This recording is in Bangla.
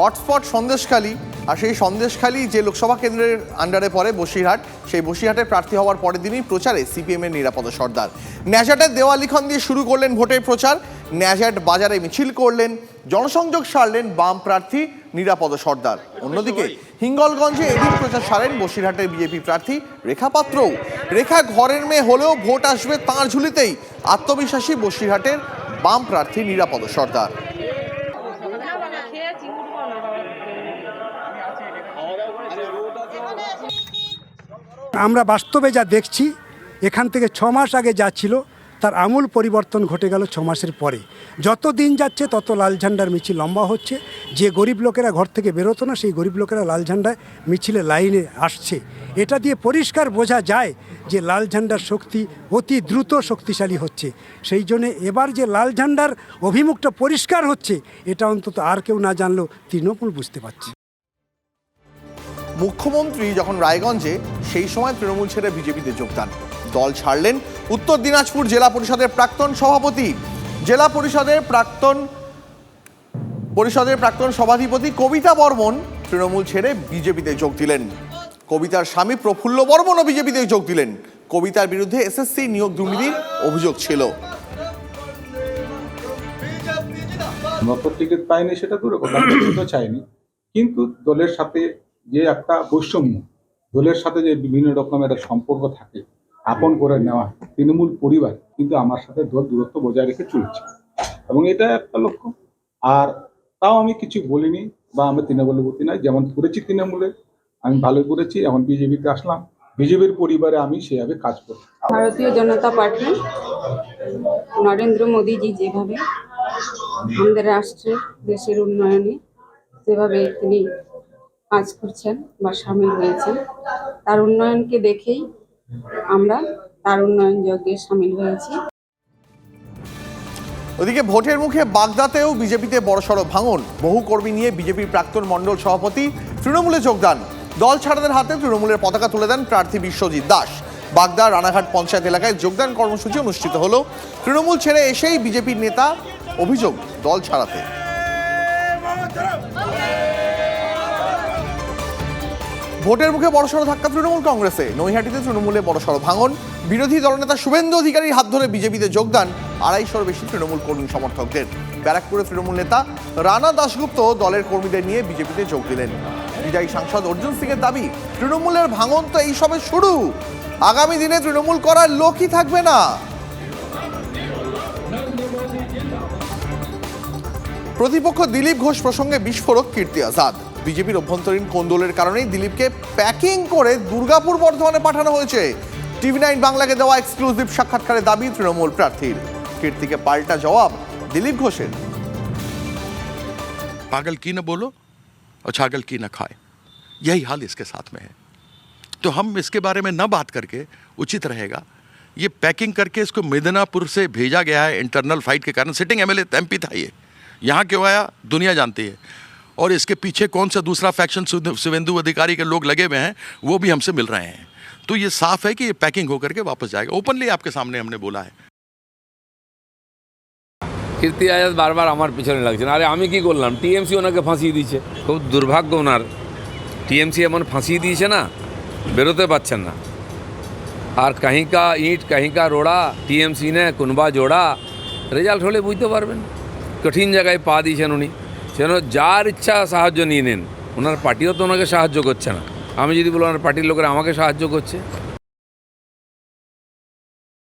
হটস্পট সন্দেশখালী আর সেই সন্দেশখালী যে লোকসভা কেন্দ্রের আন্ডারে পড়ে বসিরহাট, সেই বসিরহাটের প্রার্থী হওয়ার পরের দিনই প্রচারে সিপিএম এর নিরাপদ সর্দার। ন্যাজাটের দেওয়ালিখন দিয়ে শুরু করলেন ভোটের প্রচার। ন্যাজাট বাজারে মিছিল করলেন, জনসংযোগ সারলেন বাম প্রার্থী নিরাপদ সর্দার। অন্যদিকে হিঙ্গলগঞ্জে এদিন প্রচার সারেন বসিরহাটের বিজেপি প্রার্থী রেখা পাত্রও। রেখা ঘরের মেয়ে হলেও ভোট আসবে তাঁর ঝুলিতেই। আত্মবিশ্বাসী বসিরহাটের বাম প্রার্থী নিরাপদ সর্দার। আমরা বাস্তবে যা দেখছি, এখান থেকে ছ মাস আগে যা ছিল, তার আমূল পরিবর্তন ঘটে গেল ছ মাসের পরে। যত দিন যাচ্ছে, তত লাল ঝান্ডার মিছিল লম্বা হচ্ছে। যে গরিব লোকেরা ঘর থেকে বেরোতো না, সেই গরিব লোকেরা লাল ঝান্ডায় মিছিলে লাইনে আসছে। এটা দিয়ে পরিষ্কার বোঝা যায় যে লাল ঝান্ডার শক্তি অতি দ্রুত শক্তিশালী হচ্ছে। সেই জন্যে এবার যে লাল ঝান্ডার অভিমুখটা পরিষ্কার হচ্ছে, এটা অন্তত আর কেউ না জানলেও তৃণমূল বুঝতে পারছে। মুখ্যমন্ত্রী যখন রায়গঞ্জে, সেই সময় তৃণমূল ছেড়ে বিজেপিতে যোগদান। দল ছাড়লেন উত্তর দিনাজপুর জেলা পরিষদের প্রাক্তন সভাপতি। জেলা পরিষদের প্রাক্তন পরিষদের প্রাক্তন সভাধিপতি কবিতা বর্মন তৃণমূল ছেড়ে বিজেপিতে যোগ দিলেন। কবিতার স্বামী প্রফুল্ল বর্মনও বিজেপিতে যোগ দিলেন। কবিতার বিরুদ্ধে এসএসসি নিয়োগ দুর্নীতির অভিযোগ ছিল। নত টিকিট পাইনি সেটা দূরে কথা তো চাইনি। কিন্তু দলের সাথে যে একটা বৈষম্য, দলের সাথে যে বিভিন্ন রকমের একটা সম্পর্ক থাকে, আপন করে নেওয়া তৃণমূল পরিবার কিন্তু আমার সাথে দূর দূরত্ব বজায় রেখে চলছে। এবং এটা একটা লক্ষ্য। আর তাও আমি কিছু বলিনি বা আমি তৃণমূলের প্রতি নাই, যেমন করেছি তৃণমূলে, আমি ভালো করেছি, এখন বিজেপিতে আসলাম। বিজেপির পরিবারে আমি সেভাবে কাজ করি। ভারতীয় জনতা পার্টি, নরেন্দ্র মোদীজি যেভাবে আমাদের রাষ্ট্রের দেশের উন্নয়নে যেভাবে তিনি কাজ করছেন বা সামিল হয়েছেন। তার উন্নয়নকে দেখেই আমরা তার উন্নয়ন যজ্ঞে সামিল হয়েছি। ওদিকে ভোটের মুখে বাগদাতেও বিজেপিতে বড়সড় ভাঙন। বহু কর্মী নিয়ে বিজেপির প্রাক্তন মণ্ডল সভাপতি তৃণমূলে যোগদান। দল ছাড়াদের হাতে তৃণমূলের পতাকা তুলে দেন প্রার্থী বিশ্বজিৎ দাস। বাগদা রানাঘাট পঞ্চায়েত এলাকায় যোগদান কর্মসূচি অনুষ্ঠিত হলো। তৃণমূল ছেড়ে এসেই বিজেপির নেতা অভিযোগ দল ছাড়াতে। ভোটের মুখে বড়সড় ধাক্কা তৃণমূল কংগ্রেসে। নৈহাটিতে তৃণমূলে বড়সড় ভাঙন। বিরোধী দলনেতা শুভেন্দু অধিকারীর হাত ধরে বিজেপিতে যোগদান। আড়াইশোর বেশি তৃণমূল কর্মী সমর্থকদের। ব্যারাকপুরে তৃণমূল নেতা রানা দাশগুপ্ত দলের কর্মীদের নিয়ে বিজেপিতে যোগ দিলেন। বিজয়ী সাংসদ অর্জুন সিং এর দাবি, তৃণমূলের ভাঙন তো এই সবে শুরু। আগামী দিনে তৃণমূল করার লোকই থাকবে না। প্রতিপক্ষ দিলীপ ঘোষ প্রসঙ্গে বিস্ফোরক কীর্তি আজাদ। বিজেপির অভ্যন্তরীণ কোন্দলের কারণেই দিলীপকে প্যাকিং করে দুর্গাপুর বর্ধমানে পাঠানো হয়েছে টিভি নাইন বাংলাকে দেওয়া এক্সক্লুসিভ সাক্ষাৎকারে দাবি তৃণমূল প্রার্থীর কীর্তিকে পাল্টা জবাব দিলীপ ঘোষের पागल की न बोलो और छागल की न खाए यही हाल इसके साथ में है तो हम इसके बारे में न बात करके उचित रहेगा ये पैकिंग करके इसको मिदनापुर से भेजा गया है इंटरनल फाइट के कारण सिटिंग एमएलए एमपी था ये यहाँ क्यों आया दुनिया जानती है और इसके पीछे कौन सा दूसरा फैक्शन शिवेंदु अधिकारी के लोग लगे हुए हैं वो भी हमसे मिल रहे हैं तो ये साफ़ है कि ये पैकिंग होकर के वापस जाएगा ओपनली आपके सामने हमने बोला है কীর্তি আজাদ বারবার আমার পিছনে লাগছেন আরে আমি কি করলাম টিএমসি ওনাকে ফাঁসিয়ে দিয়েছে খুব দুর্ভাগ্য ওনার টিএমসি এমন ফাঁসিয়ে দিয়েছে না বেরোতে পারছেন না আর কাহিকা ইট কাহিকা রোড়া টিএমসি নে কুনবা জোড়া রেজাল্ট হলে বুঝতে পারবেন কঠিন জায়গায় পা দিয়েছেন উনি সেজন্য যার ইচ্ছা সাহায্য নিয়ে নেন। ওনার পার্টিও তো ওনাকে সাহায্য করছে না। আমি যদি বলি, ওনার পার্টির লোকেরা আমাকে সাহায্য করছে।